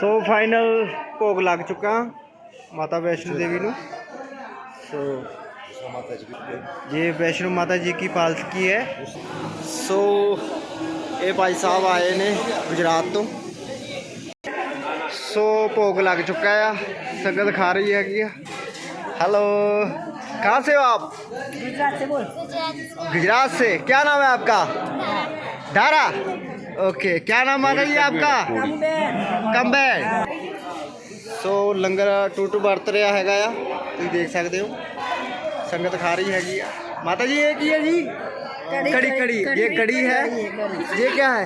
ਸੋ final ਭੋਗ ਲੱਗ ਚੁੱਕਾ ਮਾਤਾ ਵੈਸ਼ਨੋ ਦੇਵੀ ਨੂੰ ਸੋ माता जी की ये वैष्णो माता जी की पालकी है ਸੋ ਇਹ ਭਾਈ ਸਾਹਿਬ ਆਏ ਨੇ ਗੁਜਰਾਤ ਤੋਂ ਸੋ ਭੋਗ ਲੱਗ ਚੁੱਕਾ ਆ ਸੰਗਤ ਖਾ ਰਹੀ ਹੈਗੀ ਆ हेलो कहाँ से हो आप गुजरात से बोल गुजरात से क्या नाम है आपका धारा ओके क्या नाम माता जी आपका ਕੰਬੈਨ ਸੋ ਲੰਗਰ ਟੂਟੂ ਵਰਤ ਰਿਹਾ ਹੈਗਾ ਆ ਤੁਸੀਂ ਦੇਖ ਸਕਦੇ ਹੋ ਸੰਗਤ ਖਾ ਰਹੀ ਹੈਗੀ ਆ ਮਾਤਾ ਜੀ ਇਹ ਕੀ ਹੈ ਜੀ कड़ी कड़ी कड़ी ये कड़ी है ये क्या है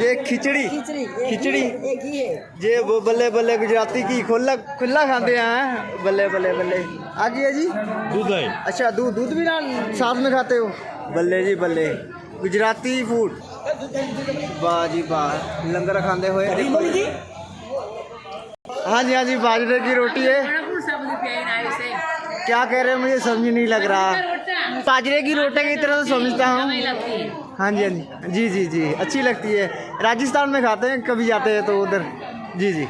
ये खिचड़ी खिचड़ी एक खिचड़ी ही- एक ही है ये वो बल्ले बल्ले गुजराती की खुला खुला खाते हैं बल्ले बल्ले बल्ले आगे है जी दूध है अच्छा दूध दूध भी ना साथ में खाते हो बल्ले जी बल्ले गुजराती फूड वाह जी वाह लंगर खाते हुए। हाँ जी हाँ जी बाजरे की रोटी है। क्या कह रहे हैं मुझे समझ नहीं लग रहा। बाजरे की रोटी की तरह तो समझता हूँ। हाँ जी हाँ जी। जी जी जी अच्छी लगती है। राजस्थान में खाते हैं कभी जाते हैं तो उधर। जी जी।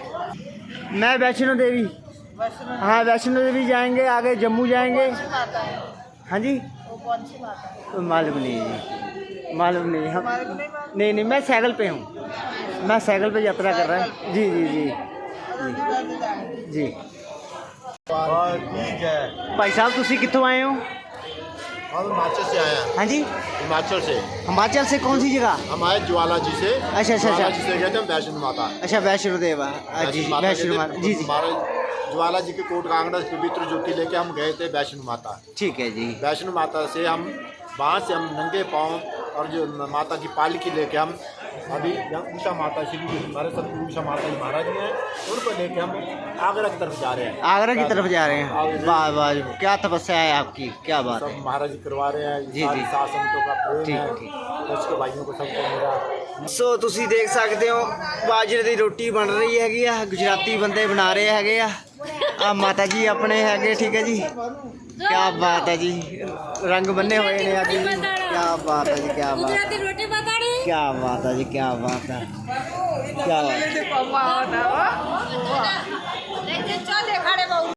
मैं वैष्णो देवी। हाँ वैष्णो देवी जाएँगे आगे जम्मू जाएँगे। हाँ जी। तो मालूम नहीं जी मालूम नहीं हम नहीं नहीं मैं साइकिल पे हूँ। मैं साइकिल पे यात्रा कर रहा हूँ। जी जी जी। जी। ठीक भाई साहब तुम कितों आए हो? हिमाचल से आया हाँ। जी। हिमाचल से। हिमाचल से कौन सी जगह? हम आए ज्वाला जी से। अच्छा अच्छा अच्छा। वैष्णो माता। अच्छा वैष्णो देवा। हाँ जी वैष्णो माता जी जी। ज्वाला जी के कोट कांगड़ा पवित्र ज्योति लेके हम गए थे वैष्णो माता। ठीक है जी। वैष्णो माता से हम वहाँ से हम नंगे पाँव और जो माता की पालकी लेके हम अभी यहाँ उषा माता श्री हमारे सतगुरु उषा माता जी महाराज जी हैं उनको लेके हम आगरा की तरफ़ जा रहे हैं। आगरा की तरफ़ जा रहे हैं? वाह वाह क्या तपस्या है आपकी? क्या बात है? महाराज जी करवा रहे हैं जी, जी। संतों का प्रेम ठीक, ठीक। उसके भाइयों को सबको मेरा ਸੋ ਤੁਸੀਂ ਦੇਖ ਸਕਦੇ ਹੋ ਬਾਜਰੇ ਦੀ ਰੋਟੀ ਬਣ ਰਹੀ ਹੈਗੀ ਆ ਗੁਜਰਾਤੀ ਬੰਦੇ ਬਣਾ ਰਹੇ ਹੈਗੇ ਆ ਆ ਮਾਤਾ ਜੀ ਆਪਣੇ ਹੈਗੇ ਠੀਕ ਹੈ ਜੀ ਕੀ ਬਾਤ ਹੈ ਜੀ ਰੰਗ ਬੰਨੇ ਹੋਏ ਨੇ ਅੱਜ ਕੀ ਬਾਤ ਹੈ ਜੀ ਕੀ ਬਾਤ गुजराती रोटी बताड़ी क्या बात है जी क्या बात है क्या बात है चल देखा रे बहू